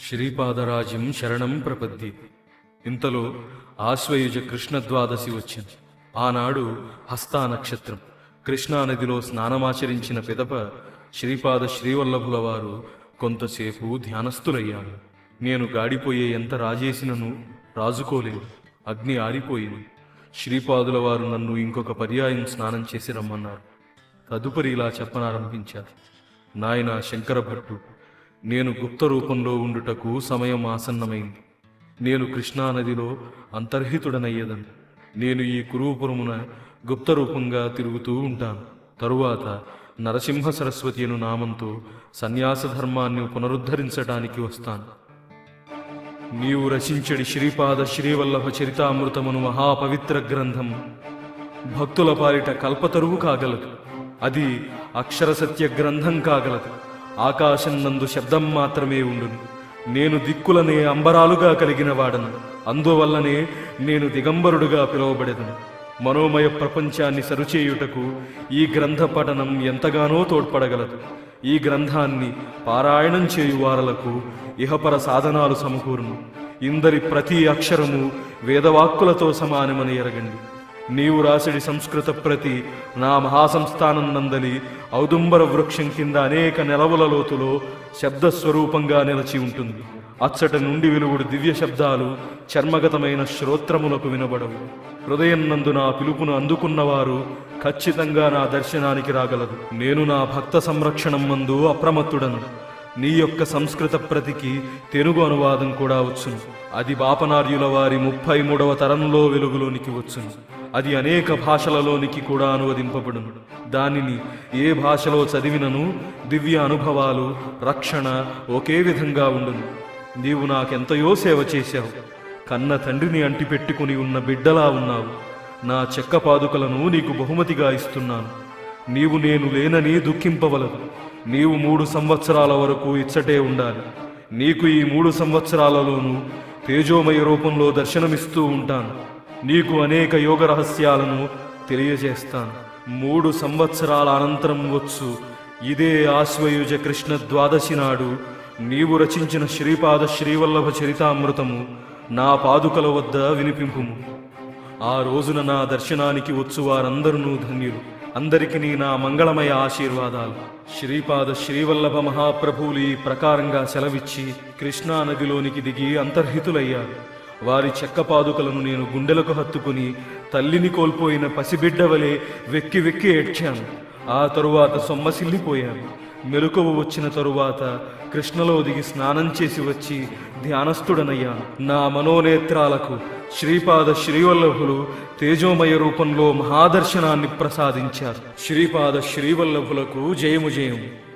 శ్రీపాదరాజ్యం శరణం ప్రపద్ది ఇంతలో ఆశ్వయుజ కృష్ణద్వాదశి వచ్చింది. ఆనాడు హస్తా నక్షత్రం. కృష్ణానదిలో స్నానమాచరించిన పిదప శ్రీపాద శ్రీవల్లభుల వారు కొంతసేపు ధ్యానస్థులయ్యాను నేను గాడిపోయే ఎంత రాజేసినను రాజుకోలేదు అగ్ని ఆరిపోయింది. శ్రీపాదుల వారు నన్ను ఇంకొక పర్యాయం స్నానం చేసి రమ్మన్నారు. తదుపరి ఇలా చెప్పనారంభించారు. నాయన శంకరభట్టు నేను గుప్త రూపంలో ఉండుటకు సమయం ఆసన్నమైంది. నేను కృష్ణానదిలో అంతర్హితుడనయ్యదను. నేను ఈ కురువుపురమున గుప్త రూపంగా తిరుగుతూ ఉంటాను. తరువాత నరసింహ సరస్వతి అను నామంతో సన్యాస ధర్మాన్ని పునరుద్ధరించడానికి వస్తాను. నీవు రచించడి శ్రీపాద శ్రీవల్లభ చరితామృతమును మహాపవిత్ర గ్రంథం భక్తుల పాలిట కల్పతరువు కాగలదు. అది అక్షర సత్య గ్రంథం కాగలదు. ఆకాశం నందు శబ్దం మాత్రమే ఉండును. నేను దిక్కులనే అంబరాలుగా కలిగిన వాడను. అందువల్లనే నేను దిగంబరుడుగా పిలువబడెదను. మనోమయ ప్రపంచాన్ని సరుచేయుటకు ఈ గ్రంథ పఠనం ఎంతగానో తోడ్పడగలదు. ఈ గ్రంథాన్ని పారాయణం చేయువారలకు ఇహపర సాధనాలు సమకూరును. ఇందరి ప్రతి అక్షరము వేదవాక్కులతో సమానమని ఎరగండి. నీవు రాసిడి సంస్కృత ప్రతి నా మహాసంస్థానం నందలి ఔదుంబర వృక్షం కింద అనేక నెలవుల లోతులో శబ్ద స్వరూపంగా నిలచి ఉంటుంది. అచ్చట నుండి వెలుగుడు దివ్య శబ్దాలు చర్మగతమైన శ్రోత్రములకు వినబడవు. హృదయం నందు నా పిలుపును అందుకున్నవారు ఖచ్చితంగా నా దర్శనానికి రాగలదు నేను నా భక్త సంరక్షణం మందు అప్రమత్తుడను. నీ యొక్క సంస్కృత ప్రతికి తెలుగు అనువాదం కూడా వచ్చును. అది బాపనార్యుల వారి ముప్పై మూడవ తరంలో వెలుగులోనికి వచ్చును. అది అనేక భాషలలోనికి కూడా అనువదింపబడును. దానిని ఏ భాషలో చదివినను దివ్య అనుభవాలు రక్షణ ఒకే విధంగా ఉండును. నీవు నాకెంతయో సేవ చేశావు. కన్న తండ్రిని అంటిపెట్టుకుని ఉన్న బిడ్డలా ఉన్నావు. నా చెక్క పాదుకలను నీకు బహుమతిగా ఇస్తున్నాను. నీవు నేను లేనని దుఃఖింపవలదు. నీవు మూడు సంవత్సరాల వరకు ఇచ్చటే ఉండాలి. నీకు ఈ మూడు సంవత్సరాలలోనూ తేజోమయ రూపంలో దర్శనమిస్తూ ఉంటాను. నీకు అనేక యోగ రహస్యాలను తెలియజేస్తాను. మూడు సంవత్సరాల అనంతరం వచ్చు. ఇదే ఆశ్వయుజ కృష్ణ ద్వాదశి నాడు నీవు రచించిన శ్రీపాద శ్రీవల్లభ చరితామృతము నా పాదుకల వద్ద వినిపింపుము. ఆ రోజున నా దర్శనానికి వచ్చు వారందరూ ధన్యులు. అందరికీ నా మంగళమయ ఆశీర్వాదాలు. శ్రీపాద శ్రీవల్లభ మహాప్రభువులు ఈ ప్రకారంగా సెలవిచ్చి కృష్ణా నదిలోనికి దిగి అంతర్హితులయ్యారు. వారి చెక్క పాదుకలను నేను గుండెలకు హత్తుకుని తల్లిని కోల్పోయిన పసిబిడ్డ వలె వెక్కి వెక్కి ఏడ్చాను. ఆ తరువాత సొమ్మసిల్లిపోయాను. మెలకువ వచ్చిన తరువాత కృష్ణలో దిగి స్నానం చేసి వచ్చి ధ్యానస్థుడనయ్యాను. నా మనోనేత్రాలకు శ్రీపాద శ్రీవల్లభులు తేజోమయ రూపంలో మహాదర్శనాన్ని ప్రసాదించారు. శ్రీపాద శ్రీవల్లభులకు జయము జయము.